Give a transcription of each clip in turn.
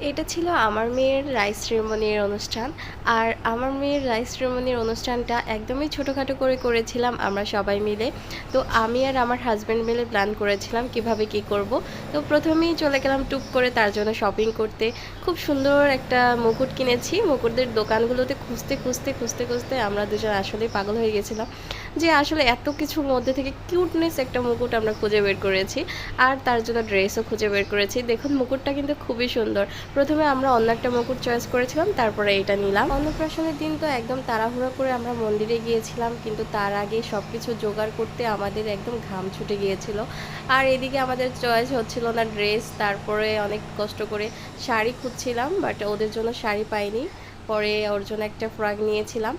এটা ছিল আমার মেয়ের রাইস সেরেমনির অনুষ্ঠান। আর আমার মেয়ের রাইস সেরেমনির অনুষ্ঠানটা একদমই ছোটোখাটো করে করেছিলাম আমরা সবাই মিলে। তো আমি আর আমার হাজব্যান্ড মিলে প্ল্যান করেছিলাম কীভাবে কি করব। তো প্রথমেই চলে গেলাম টুক করে তার জন্য শপিং করতে। খুব সুন্দর একটা মুকুট কিনেছি। মুকুটদের দোকানগুলোতে খুঁজতে খুঁজতে খুঁজতে খুঁজতে আমরা দুজন আসলেই পাগল হয়ে গেছিলাম। যে আসলে এত কিছুর মধ্যে থেকে কিউটনেস একটা মুকুট আমরা খুঁজে বের করেছি। আর তার জন্য ড্রেসও খুঁজে বের করেছি। দেখুন মুকুটটা কিন্তু খুবই সুন্দর। প্রথমে আমরা অন্য একটা মুকুট চয়েস করেছিলাম, তারপরে এটা নিলাম। অন্নপ্রাশনের দিন তো একদম তাড়াহুড়ো করে আমরা মন্দিরে গিয়েছিলাম, কিন্তু তার আগে সব কিছু জোগাড় করতে আমাদের একদম ঘাম ছুটে গিয়েছিল। আর এদিকে আমাদের চয়েস হচ্ছিল না ড্রেস তারপরে অনেক কষ্ট করে শাড়ি খুঁজছিলাম বাট ওদের জন্য শাড়ি পাইনি। পরে ওর জন্য একটা ফ্রক নিয়েছিলাম।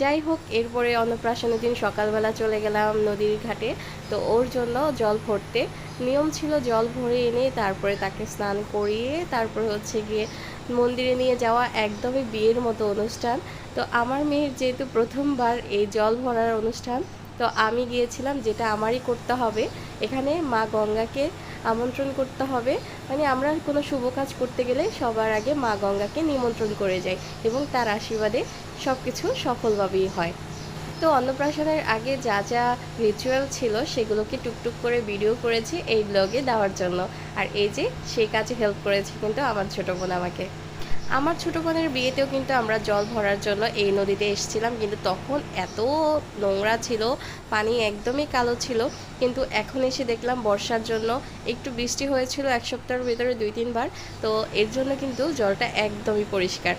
যাই হোক, এরপরে অন্নপ্রাশনের দিন সকালবেলা চলে গেলাম নদীর ঘাটে, তো ওর জন্য জল ভরতে। নিয়ম ছিল জল ভরে এনে তারপরে তাকে স্নান করিয়ে তারপরে হচ্ছে গিয়ে মন্দিরে নিয়ে যাওয়া একদমই বিয়ের মতো অনুষ্ঠান। তো আমার মেয়ের যেহেতু প্রথমবার এই জল ভরার অনুষ্ঠান, তো আমি গিয়েছিলাম যেটা আমারই করতে হবে। এখানে মা গঙ্গাকে আমন্ত্রণ করতে হবে। মানে আমরা কোনো শুভ কাজ করতে গেলে সবার আগে মা গঙ্গাকে নিমন্ত্রণ করে যাই এবং তার আশীর্বাদে সব কিছু সফলভাবেই হয়। তো অন্নপ্রাশনের আগে যা যা রিচুয়াল ছিল সেগুলোকে টুকটুক করে ভিডিও করেছি এই ব্লগে দেওয়ার জন্য। আর এই যে সেই কাজে হেল্প করেছে কিন্তু আমার ছোটো বোন আমাকে। আমার ছোটো বোনের বিয়েতেও কিন্তু আমরা জল ভরার জন্য এই নদীতে এসেছিলাম, কিন্তু তখন এত নোংরা ছিল, পানি একদমই কালো ছিল। কিন্তু এখন এসে দেখলাম বর্ষার জন্য একটু বৃষ্টি হয়েছিল এক সপ্তাহের ভিতরে দুই তিনবার, তো এর জন্য কিন্তু জলটা একদমই পরিষ্কার।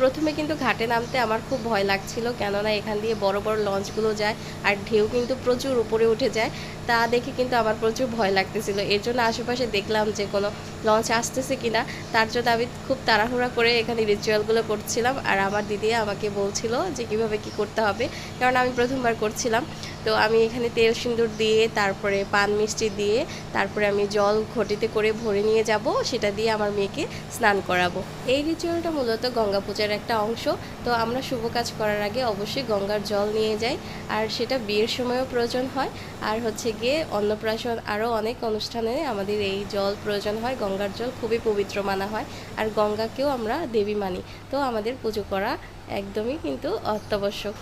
প্রথমে কিন্তু ঘাটে নামতে আমার খুব ভয় লাগছিল, কেননা এখান দিয়ে বড় বড় লঞ্চগুলো যায় আর ঢেউ কিন্তু প্রচুর উপরে উঠে যায়, তা দেখে কিন্তু আমার প্রচুর ভয় লাগতেছিল। এর জন্য আশেপাশে দেখলাম যে কোনো লঞ্চ আসতেছে কিনা, তার জন্য আমি খুব তাড়াহুড়া করে এখানে রিচুয়ালগুলো করছিলাম। আর আমার দিদি আমাকে বলছিল যে কীভাবে কি করতে হবে, কারণ আমি প্রথমবার করছিলাম। তো আমি এখানে তেল সিঁদুর দিয়ে, তারপরে পান মিষ্টি দিয়ে, তারপরে আমি জল ঘটিতে করে ভরে নিয়ে যাব, সেটা দিয়ে আমার মেয়েকে স্নান করাবো। এই রিচুয়ালটা মূলত গঙ্গা পূজার একটা অংশ। তো আমরা শুভ কাজ করার আগে অবশ্যই গঙ্গার জল নিয়ে যাই, আর সেটা বিয়ের সময়ও প্রয়োজন হয়। আর হচ্ছে গিয়ে অন্নপ্রাশন আরও অনেক অনুষ্ঠানে আমাদের এই জল প্রয়োজন হয়, গঙ্গার জল খুবই পবিত্র মানা হয়, আর গঙ্গাকেও আমরা দেবী মানি। তো আমাদের পুজো করা একদমই কিন্তু অত্যাবশ্যক।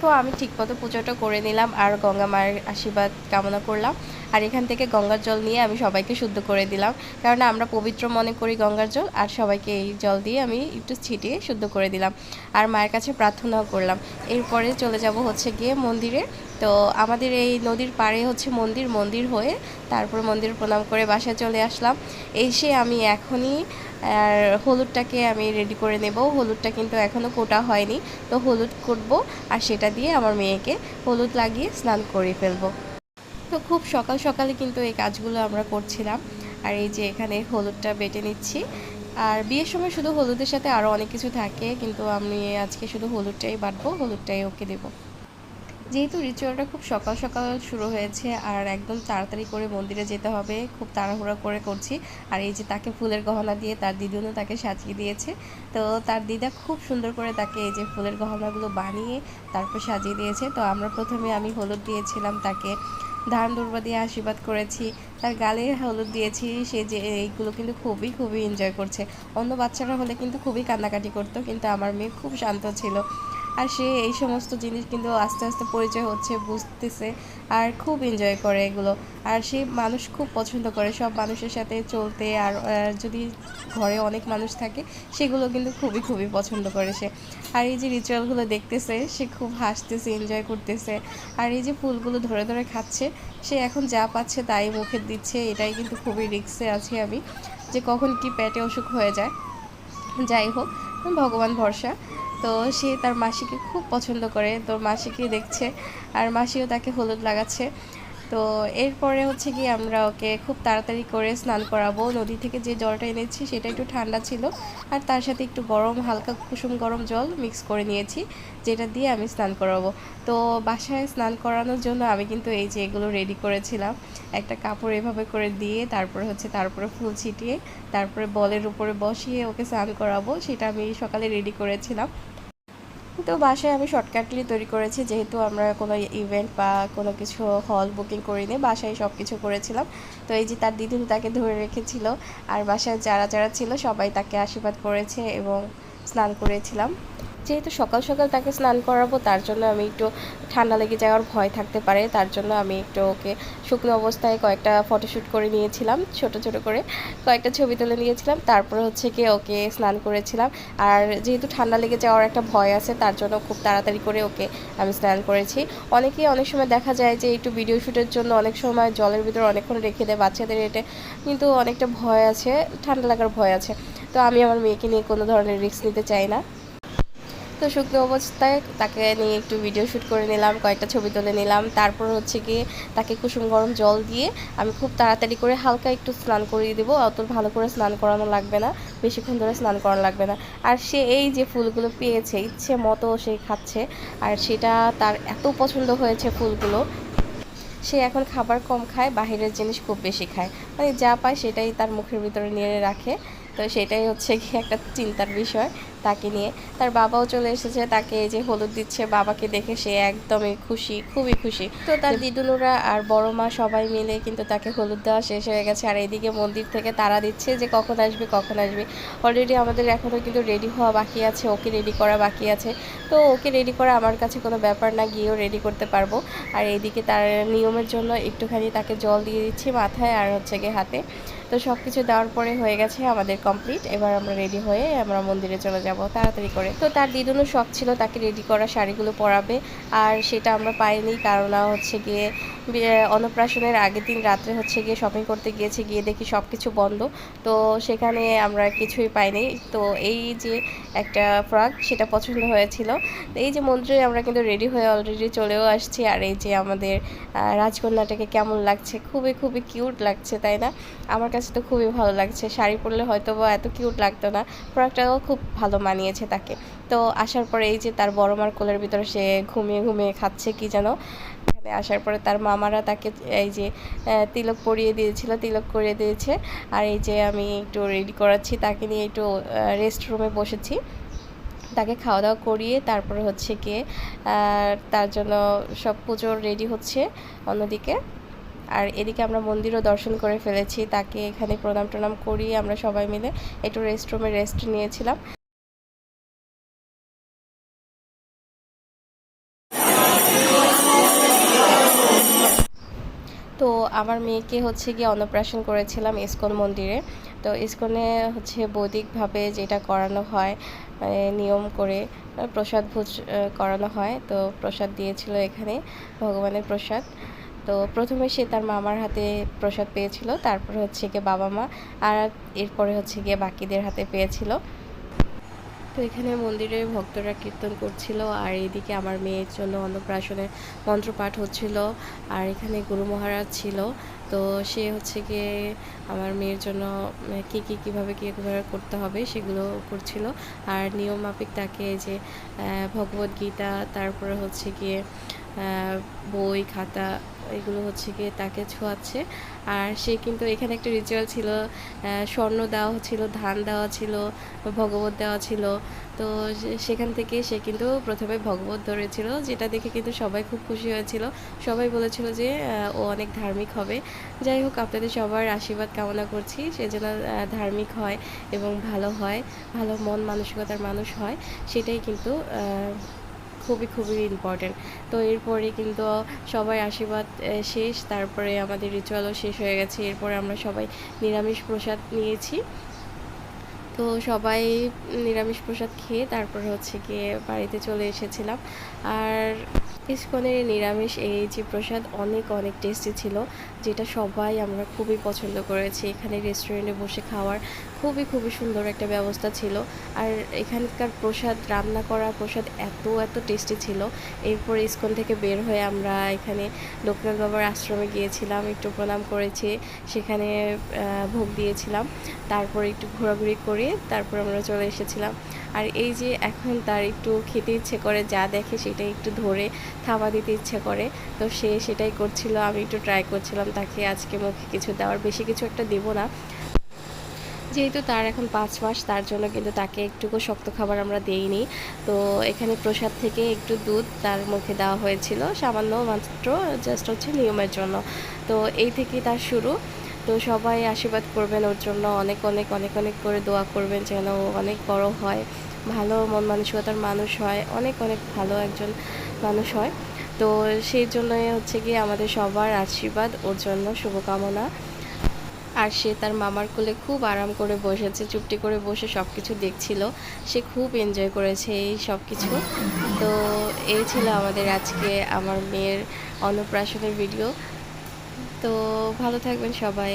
তো আমি ঠিকমতো পুজোটা করে নিলাম আর গঙ্গা মায়ের আশীর্বাদ কামনা করলাম। আর এখান থেকে গঙ্গার জল নিয়ে আমি সবাইকে শুদ্ধ করে দিলাম। কারণ আমরা পবিত্র মনে করি গঙ্গার জল, আর সবাইকে এই জল দিয়ে আমি একটু ছিটিয়ে শুদ্ধ করে দিলাম। আর মায়ের কাছে প্রার্থনাও করলাম। এরপরে চলে যাব হচ্ছে গিয়ে মন্দিরে। তো আমাদের এই নদীর পাড়ে হচ্ছে মন্দির মন্দির হয়ে তারপর মন্দির প্রণাম করে বাসায় চলে আসলাম। এসে আমি এখনই, আর হলুদটাকে আমি রেডি করে নেব। হলুদটা কিন্তু এখনও কোটা হয়নি। তো হলুদ করব আর সেটা দিয়ে আমার মেয়েকে হলুদ লাগিয়ে স্নান করে ফেলব। তো খুব সকাল সকালে কিন্তু এই কাজগুলো আমরা করছিলাম। আর এই যে এখানে হলুদটা বেটে নিচ্ছি। আর বিয়ের সময় শুধু হলুদের সাথে আরও অনেক কিছু থাকে, কিন্তু আমি আজকে শুধু হলুদটাই বাটবো, হলুদটাই ওকে দেবো। যেহেতু রিচুয়ালটা খুব সকাল সকাল শুরু হয়েছে, আর একদম তাড়াতাড়ি করে মন্দিরে যেতে হবে, খুব তাড়াহুড়া করে করছি। আর এই যে তাকে ফুলের গহনা দিয়ে তার দিদুনও তাকে সাজিয়ে দিয়েছে। তো তার দিদা খুব সুন্দর করে তাকে এই যে ফুলের গহনাগুলো বানিয়ে তারপর সাজিয়ে দিয়েছে। তো আমরা প্রথমে আমি হলুদ দিয়েছিলাম তাকে। ধান দুর্বা দিয়ে আশীর্বাদ করেছি। তার গালে হলুদ দিয়েছি, সে যে এইগুলো কিন্তু খুবই খুবই এনজয় করছে। অন্য বাচ্চারা হলে কিন্তু খুবই কান্নাকাটি করতো, কিন্তু আমার মেয়ে খুব শান্ত ছিল। আর সে এই সমস্ত জিনিস কিন্তু আস্তে আস্তে পরিচয় হচ্ছে, বুঝতেছে আর খুব এনজয় করে এগুলো। আর সে মানুষ খুব পছন্দ করে, সব মানুষের সাথে চলতে আর যদি ঘরে অনেক মানুষ থাকে, সেগুলো কিন্তু খুবই খুবই পছন্দ করে সে। আর এই যে রিচুয়ালগুলো দেখতেছে, সে খুব হাসতেছে এনজয় করতেছে। আর এই যে ফুলগুলো ধরে ধরে খাচ্ছে, সে এখন যা পাচ্ছে তাই মুখে দিচ্ছে, এটাই কিন্তু খুবই রিক্সে আছি আমি, যে কখন কি পেটে অসুখ হয়ে যায়। যাই হোক, ভগবান ভরসা। তো সে তার মাসিকে খুব পছন্দ করে, তো মাসিকে দেখছে আর মাসিও তাকে হলুদ লাগাচ্ছে। তো এরপরে হচ্ছে কি আমরা ওকে খুব তাড়াতাড়ি করে স্নান করাবো। নদী থেকে যে জলটা এনেছি সেটা একটু ঠান্ডা ছিল আর তার সাথে একটু গরম, হালকা কুসুম গরম জল মিক্স করে নিয়েছি, যেটা দিয়ে আমি স্নান করাবো। তো বাসায় স্নান করানোর জন্য আমি কিন্তু এই যে এগুলো রেডি করেছিলাম। একটা কাপড় এভাবে করে দিয়ে তারপরে হচ্ছে তারপরে ফুল ছিটিয়ে, তারপরে বলের উপরে বসিয়ে ওকে স্নান করাবো, সেটা আমি সকালে রেডি করেছিলাম। তো বাসায় আমি শর্টকাটলি তৈরি করেছি, যেহেতু আমরা কোনো ইভেন্ট বা কোনো কিছু হল বুকিং করিনি, বাসায় সব কিছু করেছিলাম। তো এই যে তার দিদুন তাকে ধরে রেখেছিল, আর বাসায় যারা যারা ছিল সবাই তাকে আশীর্বাদ করেছে এবং স্নান করেছিলাম। যেহেতু সকাল সকাল তাকে স্নান করাবো, তার জন্য আমি একটু ঠান্ডা লেগে যাওয়ার ভয় থাকতে পারে। তার জন্য আমি একটু ওকে শুকনো অবস্থায় কয়েকটা ফটোশ্যুট করে নিয়েছিলাম, ছোট ছোট করে কয়েকটা ছবি তুলে নিয়েছিলাম। তারপর হচ্ছে কি ওকে স্নান করেছিলাম। আর যেহেতু ঠান্ডা লেগে যাওয়ার একটা ভয় আছে, তার জন্য খুব তাড়াতাড়ি করে ওকে আমি স্নান করেছি। অনেকেই অনেক সময় দেখা যায় যে একটু ভিডিও শ্যুটের জন্য অনেক সময় জলের ভিতরে অনেকক্ষণ রেখে দেয় বাচ্চাদের এটা কিন্তু অনেকটা ভয় আছে, ঠান্ডা লাগার ভয় আছে। তো আমি আমার মেয়েকে নিয়ে কোনো ধরনের রিস্ক নিতে চাই না। তো শুকনো অবস্থায় তাকে নিয়ে একটু ভিডিও শ্যুট করে নিলাম, কয়েকটা ছবি তুলে নিলাম। তারপর হচ্ছে গিয়ে তাকে কুসুম গরম জল দিয়ে আমি খুব তাড়াতাড়ি করে হালকা একটু স্নান করিয়ে দেবো। অত ভালো করে স্নান করানো লাগবে না, বেশিক্ষণ ধরে স্নান করানো লাগবে না। আর সে এই যে ফুলগুলো পেয়েছে, ইচ্ছে মতো সে খাচ্ছে। আর সেটা তার এত পছন্দ হয়েছে ফুলগুলো। সে এখন খাবার কম খায়, বাহিরের জিনিস খুব বেশি খায়। মানে যা পায় সেটাই তার মুখের ভিতরে নিয়ে রাখে। তো সেটাই হচ্ছে কি একটা চিন্তার বিষয়। তাকে নিয়ে। তার বাবাও চলে এসেছে তাকে এই যে হলুদ দিচ্ছে বাবাকে দেখে সে একদমই খুশি খুবই খুশি। তো তার দিদুনুরা আর বড় মা সবাই মিলে কিন্তু তাকে হলুদ দেওয়া শেষ হয়ে গেছে। আর এইদিকে মন্দির থেকে তারা দিচ্ছে যে কখন আসবে কখন আসবে। অলরেডি আমাদের এখনও কিন্তু রেডি হওয়া বাকি আছে ওকে রেডি করা বাকি আছে। তো ওকে রেডি করা আমার কাছে কোনো ব্যাপার না গিয়েও রেডি করতে পারব। আর এইদিকে তার নিয়মের জন্য একটুখানি তাকে জল দিয়ে দিচ্ছি মাথায় আর হচ্ছে গিয়ে হাতে। তো সব কিছু দেওয়ার পরে হয়ে গেছে আমাদের কমপ্লিট এবার আমরা রেডি হয়ে আমরা মন্দিরে চলে যাব। তাড়াতাড়ি করে। তো তার দিদুনও শখ ছিল তাকে রেডি করা শাড়িগুলো পরাবে, আর সেটা আমরা পাইনি, কারণ হচ্ছে গিয়ে অন্নপ্রাশনের আগের দিন রাত্রে হচ্ছে গিয়ে শপিং করতে গিয়েছে, গিয়ে দেখি সব কিছু বন্ধ। তো সেখানে আমরা কিছুই পাইনি। তো এই যে একটা ফ্রক, সেটা পছন্দ হয়েছিল। এই যে মন্দিরে আমরা কিন্তু রেডি হয়ে অলরেডি চলেও আসছি। আর এই যে আমাদের রাজকন্যাটাকে কেমন লাগছে? খুবই খুবই কিউট লাগছে, তাই না? আমার কাছে তো খুবই ভালো লাগছে। শাড়ি পরলে হয়তো বা এত কিউট লাগতো না। ফ্রকটাও খুব ভালো মানিয়েছে তাকে। তো আসার পরে এই যে তার বড় মার কোলের ভিতরে সে ঘুমিয়ে ঘুমিয়ে খাচ্ছে, কি যেন। এখানে আসার পরে তার মামারা তাকে এই যে তিলক পরিয়ে দিয়েছিল, তিলক করিয়ে দিয়েছে। আর এই যে আমি একটু রেডি করাচ্ছি, তাকে নিয়ে একটু রেস্ট রুমে বসেছি। তাকে খাওয়া দাওয়া করিয়ে তারপরে হচ্ছে গিয়ে তার জন্য সব পুজোর রেডি হচ্ছে অন্যদিকে। আর এদিকে আমরা মন্দিরও দর্শন করে ফেলেছি। তাকে এখানে প্রণাম টনাম করিয়ে আমরা সবাই মিলে একটু রেস্ট রুমে রেস্ট নিয়েছিলাম। আমার মেয়েকে হচ্ছে গিয়ে অন্নপ্রাশন করেছিলাম ইস্কন মন্দিরে। তো ইস্কনে হচ্ছে বৈদিকভাবে যেটা করানো হয় মানে নিয়ম করে প্রসাদ ভোজ করানো হয়। তো প্রসাদ দিয়েছিল এখানে, ভগবানের প্রসাদ। তো প্রথমে সে তার মামার হাতে প্রসাদ পেয়েছিল, তারপর হচ্ছে গিয়ে বাবা মা, আর এরপরে হচ্ছে গিয়ে বাকিদের হাতে পেয়েছিল। তো এখানে মন্দিরে ভক্তরা কীর্তন করছিল, আর এদিকে আমার মেয়ের জন্য অন্নপ্রাশনের মন্ত্রপাঠ হচ্ছিল, আর এখানে গুরু মহারাজ ছিল। তো সে হচ্ছে গিয়ে আমার মেয়ের জন্য কী কী, কীভাবে কী কীভাবে করতে হবে সেগুলো করছিল। আর নিয়ম মাফিক তাকে যে ভগবদ্গীতা, তারপরে হচ্ছে গিয়ে বই, খাতা, এগুলো হচ্ছে গিয়ে তাকে ছোঁয়াচ্ছে। আর সে কিন্তু এখানে একটা রিচুয়াল ছিল স্বর্ণ দেওয়া ছিল, ধান দেওয়া ছিল, ভগবত দেওয়া ছিল। তো সেখান থেকে সে কিন্তু প্রথমে ভগবত ধরেছিল, যেটা দেখে কিন্তু সবাই খুব খুশি হয়েছিল। সবাই বলেছিল যে ও অনেক ধার্মিক হবে। যাই হোক, আপনাদের সবার আশীর্বাদ কামনা করছি, সে যেন ধার্মিক হয় এবং ভালো হয়, ভালো মন, মানসিকতার মানুষ হয়, সেটাই কিন্তু খুবই খুবই ইম্পর্টেন্ট তো এরপরে কিন্তু সবাই আশীর্বাদ শেষ, তারপরে আমাদের রিচুয়ালও শেষ হয়ে গেছে। এরপরে আমরা সবাই নিরামিষ প্রসাদ নিয়েছি। তো সবাই নিরামিষ প্রসাদ খেয়ে তারপরে হচ্ছে গিয়ে বাড়িতে চলে এসেছিলাম। আর ইস্কনের নিরামিষ, এই যে প্রসাদ অনেক অনেক টেস্টি ছিল, যেটা সবাই আমরা খুবই পছন্দ করেছি। এখানে রেস্টুরেন্টে বসে খাওয়ার খুবই খুবই সুন্দর একটা ব্যবস্থা ছিল। আর এখানকার প্রসাদ, রান্না করা প্রসাদ এত এত টেস্টি ছিল। এরপর ইস্কন থেকে বের হয়ে আমরা এখানে লোকনাথ বাবার আশ্রমে গিয়েছিলাম, একটু প্রণাম করেছি, সেখানে ভোগ দিয়েছিলাম। তারপর একটু ঘোরাঘুরি করে তারপর আমরা চলে এসেছিলাম। আর এই যে এখন তার একটু খেতে ইচ্ছে করে, যা দেখে সেটাই একটু ধরে থাবা দিতে ইচ্ছে করে। তো সে সেটাই করছিল, আমি একটু ট্রাই করছিলাম তাকে আজকে মুখে কিছু দেওয়ার। বেশি কিছু একটা দেবো না। যেহেতু তার এখন পাঁচ মাস, তার জন্য কিন্তু তাকে একটুকু শক্ত খাবার আমরা দেইনি। তো এখানে প্রসাদ থেকে একটু দুধ তার মুখে দেওয়া হয়েছিল, সামান্য মাত্র জাস্ট হচ্ছে নিয়মের জন্য। তো এই থেকেই তার শুরু। তো সবাই আশীর্বাদ করবেন, ওর জন্য অনেক অনেক অনেক অনেক করে দোয়া করবেন যেন ও অনেক বড় হয়, ভালো মন মানসিকতার মানুষ হয়, অনেক অনেক ভালো একজন মানুষ হয়। তো সেই জন্যই হচ্ছে গিয়ে আমাদের সবার আশীর্বাদ, ওর জন্য শুভকামনা। আর সে তার মামার কোলে খুব আরাম করে বসেছে, চুপটি করে বসে সব কিছু দেখছিল। সে খুব এনজয় করেছে এই সব কিছু তো এই ছিল আমাদের আজকে আমার মেয়ের অন্নপ্রাশনের ভিডিও তো ভালো থাকবেন সবাই।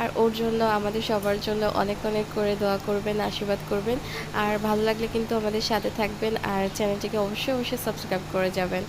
আর ওর জন্য, আমাদের সবার জন্য অনেক অনেক করে দোয়া করবেন, আশীর্বাদ করবেন। আর ভালো লাগলে কিন্তু আমাদের সাথে থাকবেন। আর চ্যানেলটিকে অবশ্যই অবশ্যই সাবস্ক্রাইব করে যাবেন।